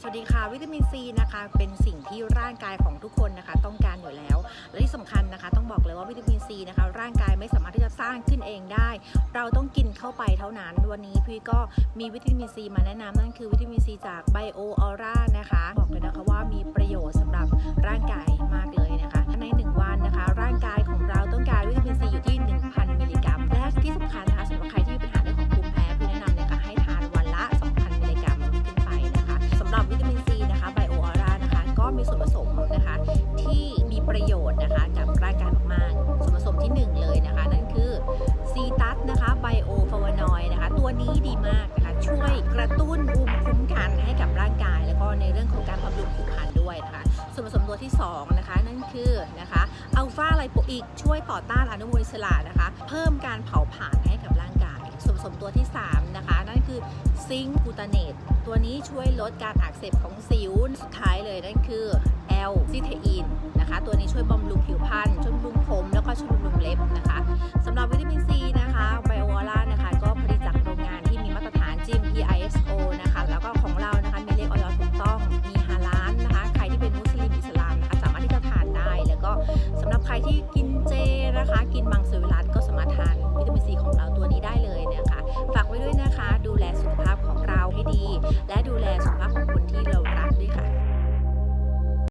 สวัสดีค่ะวิตามินซีนะคะ เป็นสิ่งที่ร่างกายของทุกคนนะคะ ต้องการอยู่แล้ว และที่สำคัญนะคะ ต้องบอกเลยว่าวิตามินซีนะคะ ร่างกายไม่สามารถที่จะสร้างขึ้นเองได้ เราต้องกินเข้าไปเท่านั้น วันนี้พี่ก็มีวิตามินซีมาแนะนำนั่นคือวิตามินซีจากไบโอออร่านะคะ บอกเลยนะคะว่ามีประโยชน์ มีส่วนผสมนะคะ ที่มีประโยชน์นะคะกับร่างกายมากๆ ส่วนผสมที่ 1 เลยนะคะ นั่นคือซีตัสนะคะไบโอฟลานอยนะคะ ตัวนี้ดีมากนะคะ ช่วยกระตุ้นภูมิคุ้มกันให้กับร่างกาย แล้วก็ในเรื่องของการบำรุงผิวพรรณด้วยนะคะ ส่วนผสมตัวที่ 2 นะคะ นั่นคือนะคะอัลฟาไลโปอิกช่วยต่อต้านอนุมูลอิสระนะคะ เพิ่มการเผาผลาญให้กับร่างกายส่วนผสมตัวที่ 3 นะคะ นั่นคือซิงค์กูตาเนตตัวนี้ช่วยลดการอักเสบของสิวสุดท้าย ยนั่นคือแอลซิเทอินนะคะ ตัวนี้ช่วยบำรุงผิวพรรณช่วยบำรุงผมแล้วก็ช่วยบำรุงเล็บนะคะสำหรับวิตามินซีนะคะไบโอวอล่านะคะ ก็ผลิตจากโรงงานที่มีมาตรฐาน GMP ISO นะคะ แล้วก็ของเรานะคะมีเลขออยถูกต้องมีฮาลานนะคะ ใครที่เป็นมุสลิมอิสลามนะคะสามารถที่จะทานได้ แล้วก็สำหรับใครที่กินเจนะคะ กินมังสวิรัตก็สามารถทานวิตามินซีของเราตัวนี้ได้เลยนะคะ ฝากไว้ด้วยนะคะ ดูแลสุขภาพ